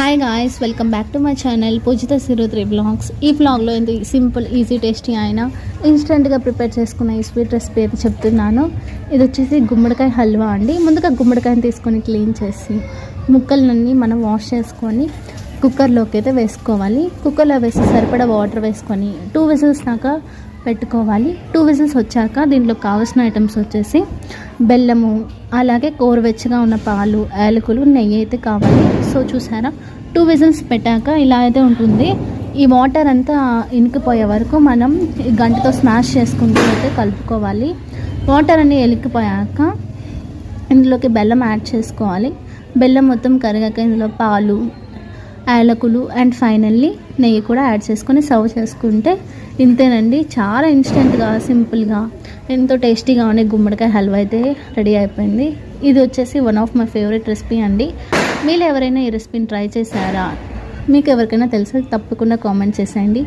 Hi guys welcome back to my channel Poojitha Syro three blogs ఈ బ్లాగ్లో ఎంత simple easy tasty అయినా ఇన్స్టెంట్గా ప్రిపేర్ చేసుకున్న ఈ స్వీట్ రెసిపీ అయితే చెప్తున్నాను. ఇది వచ్చేసి గుమ్మడికాయ హల్వా అండి. ముందుగా గుమ్మడికాయని తీసుకొని క్లీన్ చేసి ముక్కలన్నీ మనం వాష్ చేసుకొని కుక్కర్లోకి అయితే వేసుకోవాలి. కుక్కర్లో వేసి సరిపడా వాటర్ వేసుకొని టూ విజిల్స్ దాకా పెట్టుకోవాలి. టూ విజిల్స్ వచ్చాక దీంట్లో కావాల్సిన ఐటమ్స్ వచ్చేసి బెల్లము అలాగే కోరువెచ్చగా ఉన్న పాలు యాలకులు నెయ్యి అయితే కావాలి. సో చూసారా? టూ విజిల్స్ పెట్టాక ఇలా అయితే ఉంటుంది. ఈ వాటర్ అంతా ఇనికిపోయే వరకు మనం గంటతో స్మాష్ చేసుకుంటూ అయితే కలుపుకోవాలి. వాటర్ అన్ని ఎలికిపోయాక ఇందులోకి బెల్లం యాడ్ చేసుకోవాలి. బెల్లం మొత్తం కరిగాక ఇందులో పాలు యాలకులు అండ్ ఫైనల్లీ నెయ్యి కూడా యాడ్ చేసుకొని సర్వ్ చేసుకుంటే ఇంతేనండి. చాలా ఇన్స్టెంట్గా సింపుల్గా ఎంతో టేస్టీగా ఉండే గుమ్మడికాయ హల్వా అయితే రెడీ అయిపోయింది. ఇది వచ్చేసి one of my favourite recipe అండి. మీరు ఎవరైనా ఈ రెసిపీని ట్రై చేశారా? మీకు ఎవరికైనా తెలుసా? తప్పకుండా కామెంట్ చేసేయండి.